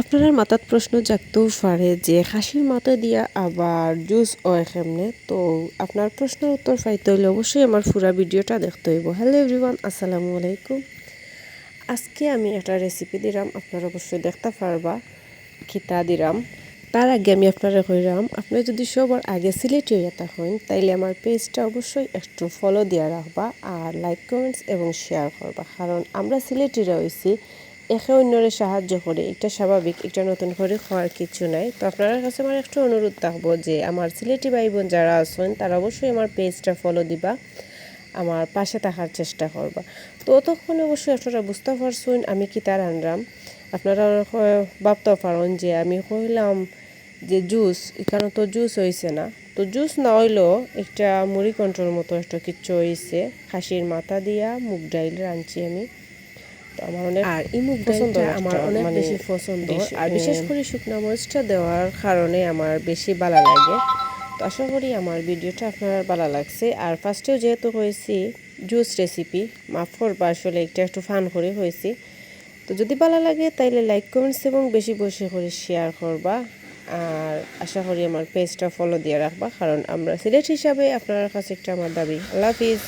আপনার মাথাত প্রশ্ন জাগতেও পারে যে খাসির মাথা দিয়া আবার জুস হয় কেমনে? তো আপনার প্রশ্নের উত্তর পাইতে হইলে অবশ্যই আমার পুরা ভিডিওটা দেখতে হইব। হ্যালো এভরিওয়ান আসসালামু আলাইকুম। আজকে আমি একটা রেসিপি দিলাম, আপনারা অবশ্যই দেখতে পারবা খিতা দিলাম। তার আগে আমি আপনারা কইরাম আপনি যদি সবার আগে সিলেটি হইয়া থাকেন, তাইলে আমার পেজটা অবশ্যই একটু ফলো দিয়া রাখবা আর লাইক কমেন্টস এবং শেয়ার করবা। কারণ আমরা সিলেটিরা হইছি একে অন্যরে সাহায্য করে। এটা স্বাভাবিক, এটা নতুন করে খাওয়ার কিছু নাই। তো আপনার কাছে আমার একটু অনুরোধ থাকব যে, আমার সিলেটি ভাই বোন যারা আছেন, তারা অবশ্যই আমার পেজটা ফলো দিবা, আমার পাশে থাকার চেষ্টা করবা। তো তখন অবশ্যই আপনারা বুঝতে পারছেন আমি কি তার আনরাম আপনারা ভাবতে পারেন যে, আমি কইলাম যে জুস এখানে তো জুস হয়েছে না। তো জুস না হইলেও একটা মুড়ি কন্ট্রোল মতো একটা কিচ্ছু হয়েছে খাসির মাথা দিয়া মুগ ডাইল রাঁধছি আমি। আমার অনেক আর এই মুগ ডালটা আমার অনেক মানে বেশি পছন্দ আর বিশেষ। করে শুকনো মরিচটা দেওয়ার কারণে আমার বেশি ভালো লাগে। তো আশা করি আমার ভিডিওটা আপনার ভালো লাগছে। আর ফার্স্টেও যেহেতু হয়েছি জুস রেসিপি মাফ করবা আসলে একটা একটু ফান করে হয়েছি। তো যদি ভালো লাগে তাইলে লাইক কমেন্টস এবং বেশি বেশি করে শেয়ার করবা। আর আশা করি আমার পেজটা ফলো দিয়ে রাখবা কারণ আমরা সিলেট হিসাবে আপনার কাছে একটা আমার দাবি। আল্লাহ হাফিজ।